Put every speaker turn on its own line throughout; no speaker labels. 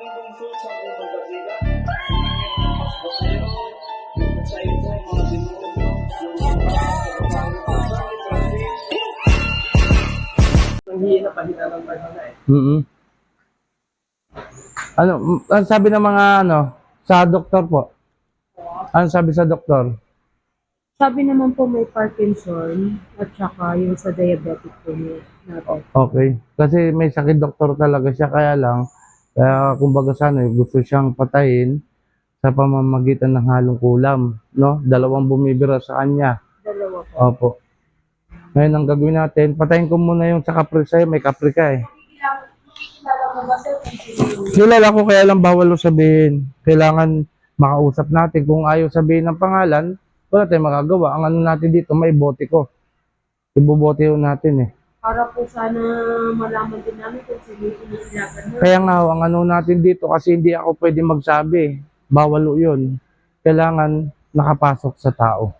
aming bungso sa unang basila. Sa ito, mga demonyo, yung mga Nanghihina pa panahon eh.
Mm Ano, m- ano sabi ng mga ano, sa doktor po? Ano sabi sa doktor?
Sabi naman po may Parkinson at saka yung sa diabetic po niya.
Okay. Kasi may sakit doktor talaga siya, kaya lang, kaya kumbaga sana, gusto siyang patayin sa pamamagitan ng halong kulam, no? Dalawang bumibira sa kanya.
Dalawa po.
Opo. Ngayon, ang gagawin natin, patayin ko muna yung sa kapre sa'yo, may kapre ka eh. Kilala ko kaya lang bawal sabihin. Kailangan makausap natin. Kung ayaw sabihin ng pangalan, wala tayong magagawa. Ang ano natin dito, may bote ko. Ibobote natin eh.
Para po sana malaman din namin kung sino yung inilagan mo.
Kaya nga, ang ano natin dito, kasi hindi ako pwede magsabi. Bawal ho yun. Kailangan nakapasok sa tao.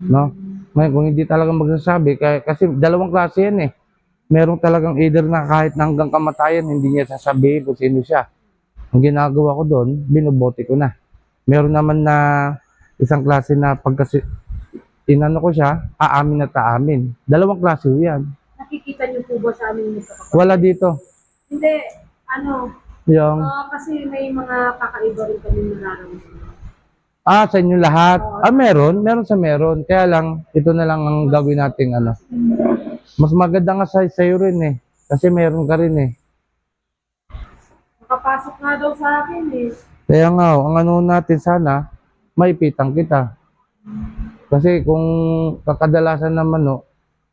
No? Ngayon, kung hindi talaga magsasabi, kaya, kasi dalawang klase yan eh. Merong talagang either na kahit na hanggang kamatayan, hindi niya sasabihin kung sino siya. Ang ginagawa ko doon, binubote ko na. Meron naman na isang klase na pagkasi inano ko siya, aamin at aamin. Dalawang klase yan.
Nakikita niyo po ba sa aming magkakapatid?
Wala dito.
Hindi. Ano,
Yung,
ah, kasi may mga kakaiba rin kami nararamdaman.
ah, sa inyo lahat. Ah, meron. Meron sa meron. Kaya lang, ito na lang ang gawin nating ano. Mas maganda nga sa sa'yo rin eh. Kasi meron ka rin eh.
Nakapasok nga daw sa akin eh.
Kaya nga, oh, ang ano natin sana, maipitang kita. Kasi kung kakadalasan naman, no,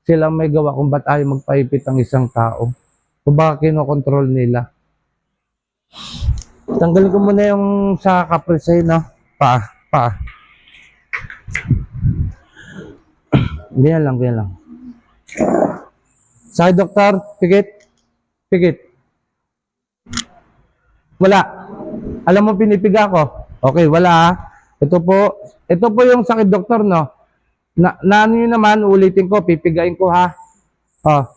sila may gawa kung ba't ayaw magpaipit ang isang tao. Kung baka kinokontrol nila. Tanggalin ko muna yung sa kaprisay, no? Pa, pa. Ganyan lang, ganyan lang. Sa doktor, pikit. Pikit. Wala. Alam mo pinipiga ko. Okay, wala ha. Ito po, ito po yung sakit doktor, no? Na, na ano yun naman, ulitin ko, pipigain ko ha. Oh.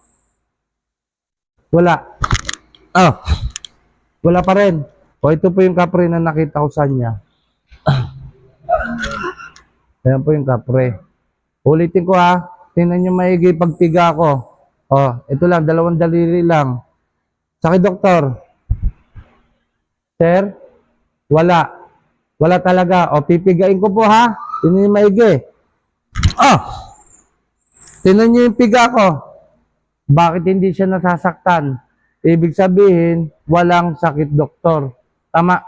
Wala. Oh. Wala pa rin. O, ito po yung kapre na nakita ko sa kanya. Ayan po yung kapre. Ulitin ko ha. Tingnan nyo maigi pagpiga ko. Oh, ito lang, dalawang daliri lang. Sakit doktor. Sir, wala. Wala talaga. O, pipigain ko po ha. Tingnan niyo maigi. Ah! Tingnan niyo yung piga ko. Bakit hindi siya nasasaktan? Ibig sabihin, walang sakit doktor. Tama.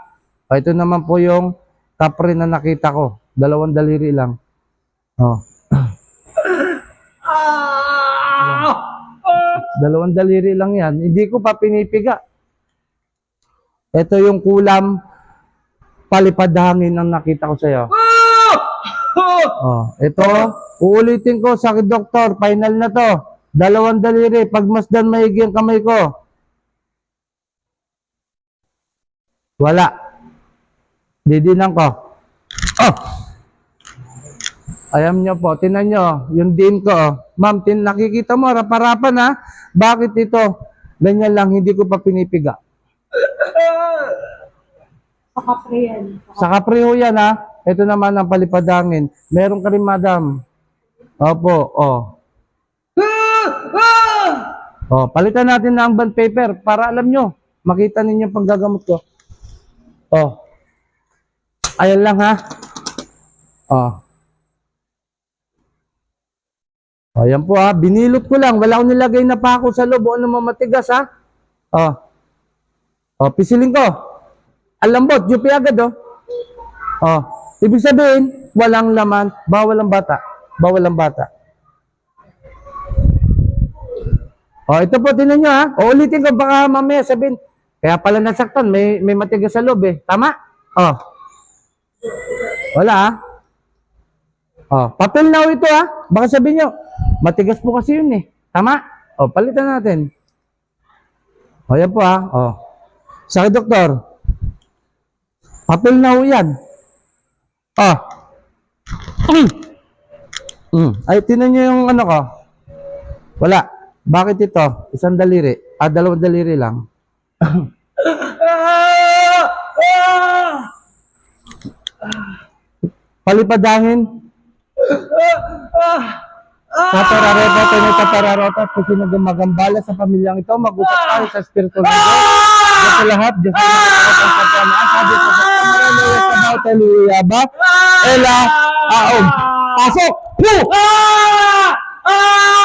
O, ito naman po yung kapre na nakita ko. Dalawang daliri lang. Oh. Dalawang daliri lang yan. Hindi ko pa pinipiga. Ito yung kulam palipad hangin ang nakita ko sa'yo. Oh, ito, uulitin ko sa doktor, final na to. Dalawang daliri, pagmasdan maigi ang kamay ko. Wala. Didinan ko. Oh! Ayan nyo po, tinan nyo, yung din ko. Ma'am, tin nakikita mo, raparapan ha. Bakit ito? Ganyan lang, hindi ko pa pinipiga.
Sa kapre yan.
Sa kapreho yan ha. Ito naman ang palipadangin. Meron ka rin madam. Opo, oh. Oh, palitan natin ng bond paper para alam nyo. Makita ninyo yung paggagamot ko. Oh. Ayan lang ha. Oh. Oh, yan po ha. Binilot ko lang. Wala akong nilagay na pa ako sa loob. O naman matigas ha. Oh. Oh, pisilin ko. Ang lambot, yupi agad oh. Oh, ibig sabihin, walang laman, bawal ang bata. Bawal ang bata. Oh, ito po, tinan nyo ha. O, ulitin ko, baka mamaya sabihin, kaya pala nasaktan, may, may matigas sa loob eh. Tama? Oh. Wala ha. Oh, papel na ito ha. Baka sabihin nyo, matigas po kasi yun eh. Tama? Oh, palitan natin. Oh, yan po ha. Oh. Sa doktor, papel na ho yan. Ah. Mm. Mm. Ay, tinan nyo yung ano ko. Wala. Bakit ito? Isang daliri. Ah, dalawang daliri lang. Palipadangin. Sa perarota, kung sino gumagambala sa pamilyang ito, mag-usap tayo sa Espiritu ng Diyos. Diyos sa lahat, Diyos sa lahat, ang sa sa bawat hallelujah ba? Ela, aom. Pasok! Pu!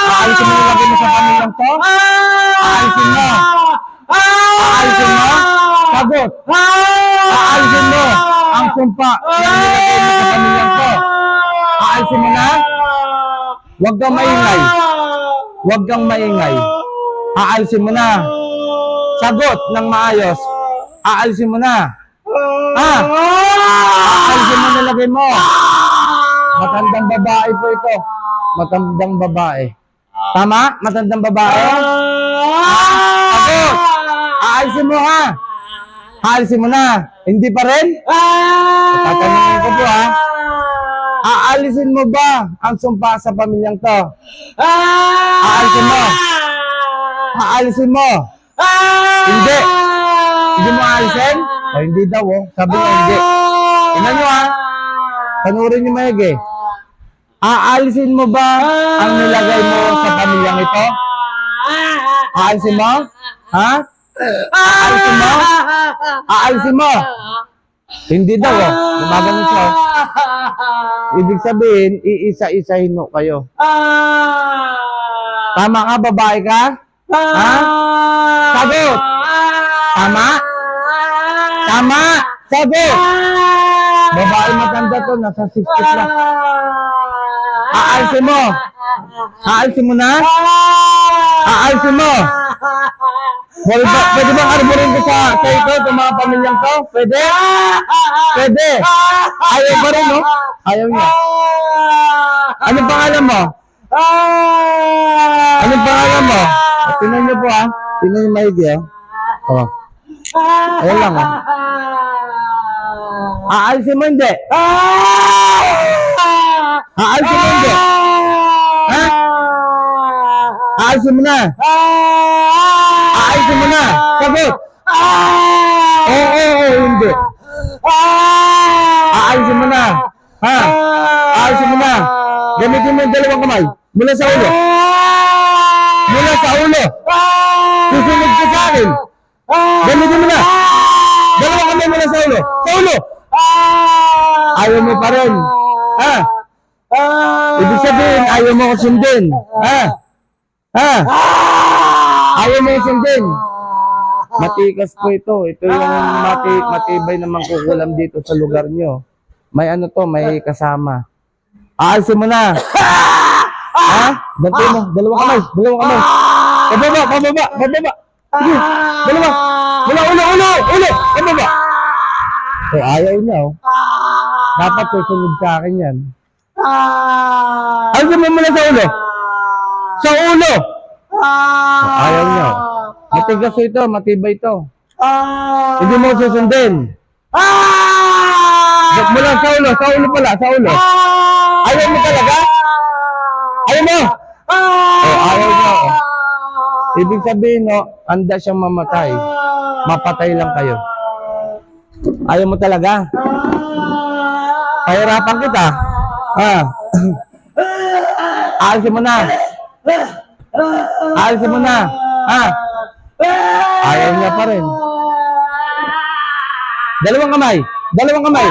Aalisin mo yung lagi mo sa pamilyang to? Aalisin mo. Aalisin mo? Sagot. Aalisin mo ang sumpa na nilagay mo sa pamilyang to. Aalisin mo na? Huwag kang maingay. Huwag kang maingay. Aalisin mo na. Sagot ng maayos. Aalisin mo na. Ah! Aalisin mo nilagay mo. Matandang babae po ito. Matandang babae. Tama? Matandang babae? Sagot! Aalisin mo ha. Aalisin mo na. Hindi pa rin? Tatanungin ko po ha. Aalisin mo ba ang sumpa sa pamilyang to? Aalisin mo. Aalisin mo. Hindi. Hindi mo aalisin? O hindi daw oh. Sabi niya hindi. Tingnan nyo ha. Panurin niyo maigi. Aalisin mo ba ang nilagay mo sa pamilyang ito? Aalisin mo? Ha? Aalisin mo? Aalisin mo? Hindi daw oh. Gumagano siya oh. Ibig sabihin, iisa-isahin mo kayo. Tama ka, babae ka? Ha? Sagot! Tama? Tama! Sagot! Babae maganda to, nasa 60 lang. Aalisin mo! Aalisin mo na? Aalisin mo! Pwede ba, pwede bang arborin ko sa, sa ito, sa mga pamilyang to? Pwede? Pwede! Ayaw pa rin, no? Ayaw niya. Anong pangalan mo? Anong pangalan mo? O, Tingnan niyo po, ha? Tingnan niyo maigi, ha? Oh. Ayan lang, ha? Aalisin mo hindi? Aalisin mo hindi? Ha? Aalisin mo na? Aalisin mo na? Sagot! Oo, oo, oo, hindi. Aalisin mo na? Ha? Aalisin mo na? Gamitin mo yung dalawang kamay. Mula sa ulo. Mula sa ulo. Susunod ka sa akin. Gamitin mo na. Dalawang kamay mula sa ulo. Sa ulo. Ayaw mo pa rin. Ha? Ibig sabihin, ayaw mo ko sundin. Ha? Ha? Ayaw mo ko sundin. Matikas po ito. Ito yung mati, matibay na mangkukulam dito sa lugar nyo. May ano to, may kasama. Aalisin mo na. ha? Bantay mo. Dalawang kamay. Dalawang kamay. Pababa, pababa, pababa. Sige, dalawa. Wala, ulo, ulo, ulo. Pababa. Eh, ayaw niya, oh. Dapat susunod sa akin yan. Alisin mo muna sa ulo. Sa ulo. Ayaw niya, oh. Matigas ito, matibay ito. Hindi mo susundin. Mula sa ulo, sa ulo pala, sa ulo. Ayaw mo talaga? Ayaw mo? Oh, ayaw niya, oh. Ibig sabihin, no, anda siyang mamatay. Mapatay lang kayo. Ayaw mo talaga? Pahirapan kita. Ha? Alisin mo na. Alisin mo na. Ha? Ayaw niya pa rin. Dalawang kamay. Dalawang kamay.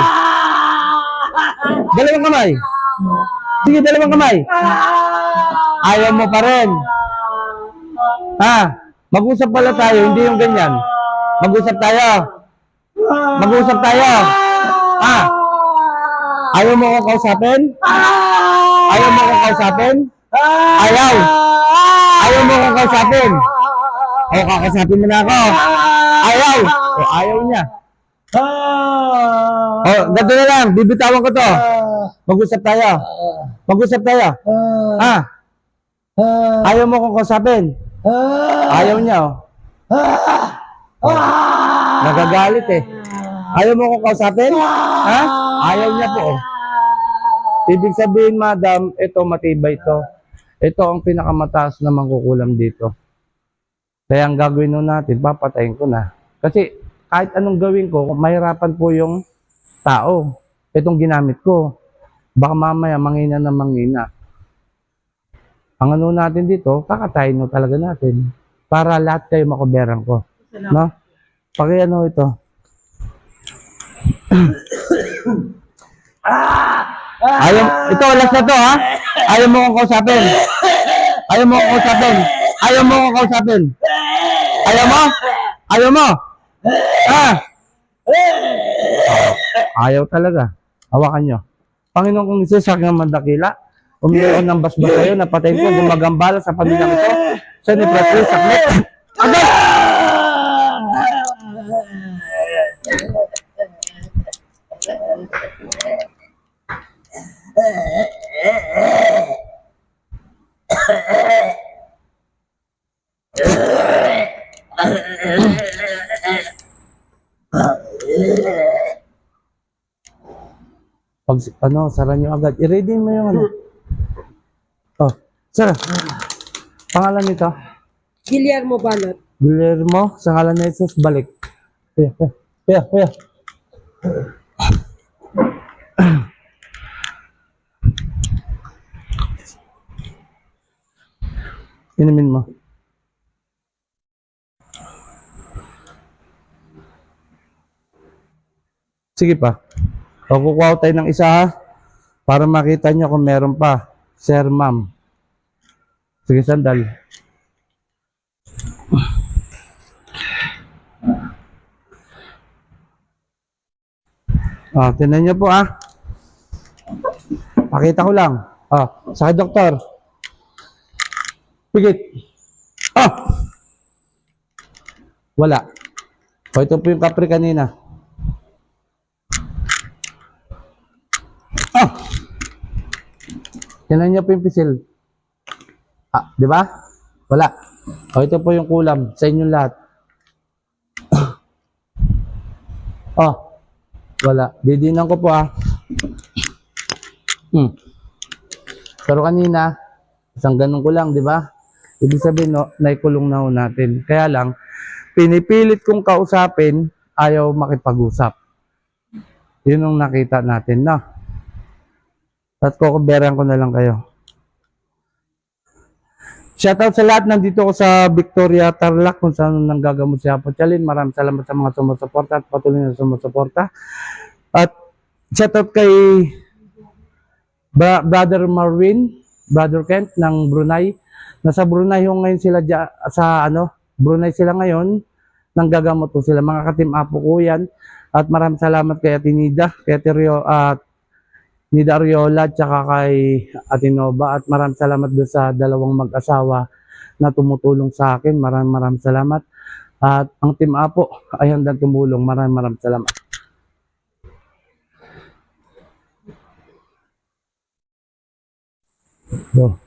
Dalawang kamay. Sige, dalawang kamay. Ayaw mo pa rin. Ha? Mag-usap pala tayo, hindi yung ganyan. Mag-usap tayo. Mag-usap tayo. Ha? Ayaw mo ko kausapin? Ayaw mo ko kausapin? Ayaw. Ayaw mo ko kausapin? O, kakausapin mo na ako. Ayaw. O, ayaw niya. O, ganito na lang. Bibitawan ko to. Mag-usap tayo. Mag-usap tayo. Ha? Ayaw mo kong kausapin? Ayaw niya, oh. Oh, Nagagalit eh. Ayaw mo kong kausapin? Ha? Ayaw niya po, oh. Ibig sabihin, madam, ito matibay ito. Ito ang pinakamataas na mangkukulam dito. Kaya ang gagawin nun natin, papatayin ko na. Kasi kahit anong gawin ko, mahirapan po yung tao. Itong ginamit ko. Baka mamaya mangina na mangina. Ang ano natin dito, kakatayin mo talaga natin. Para lahat kayo makuberan ko. No? Paki ano ito. Ayaw, ito, last na to ha. Ayaw mo kong kausapin. Ayaw mo kong kausapin. Ayaw mo kong kausapin. Ayaw mo? Ayaw mo? Ah! Ayaw talaga. Hawakan nyo. Panginoon kong Isus, sa aking mandakila, umiyaw ng basbas sa'yo, napatay ko, gumagambala sa pamilyang ito. Sa ni Pratri, saklit. Agad! Pag, ano, sara nyo agad. I-ready mo yung ano. Sir. Pangalan nito?
Guillermo Balot.
Guillermo, sa ngalan ni Jesus, balik. Kuya, kuya, kuya. Inumin mo. Sige pa. O, kukuha ko tayo ng isa ha. Para makita nyo kung meron pa. Sir, ma'am. Sige, sandal. Ah, tinan niyo po ah. Pakita ko lang. Ah, sa doktor. Pigit. Ah! Wala. O, ito po yung kapre kanina. Ah! Tinan niyo po yung pisil. Ah, di ba? Wala. O, ito po yung kulam sa inyong lahat. Oh, wala. Didinan ko po ah. Hmm. Pero kanina, isang ganun ko lang, di ba? Ibig sabihin, no, naikulong na ho natin. Kaya lang, pinipilit kong kausapin, ayaw makipag-usap. Yun ang nakita natin na. At kukuberan ko na lang kayo. Shoutout sa lahat. Nandito ko sa Victoria Tarlac kung saan nanggagamot si Apo Chalin. Maraming salamat sa mga sumusuporta at patuloy na sumusuporta. At shoutout kay Bra- Brother Marvin, Brother Kent ng Brunei. Nasa Brunei yung ngayon sila sa ano, Brunei sila ngayon. Nanggagamot po sila. Mga katim Apo ko yan. At maraming salamat kay Atinida, kay Atirio, at ni Dariola at saka kay Atinova at maraming salamat doon sa dalawang mag-asawa na tumutulong sa akin. Maraming maraming salamat. At ang Team Apo ay handang tumulong. Maraming maraming salamat. So,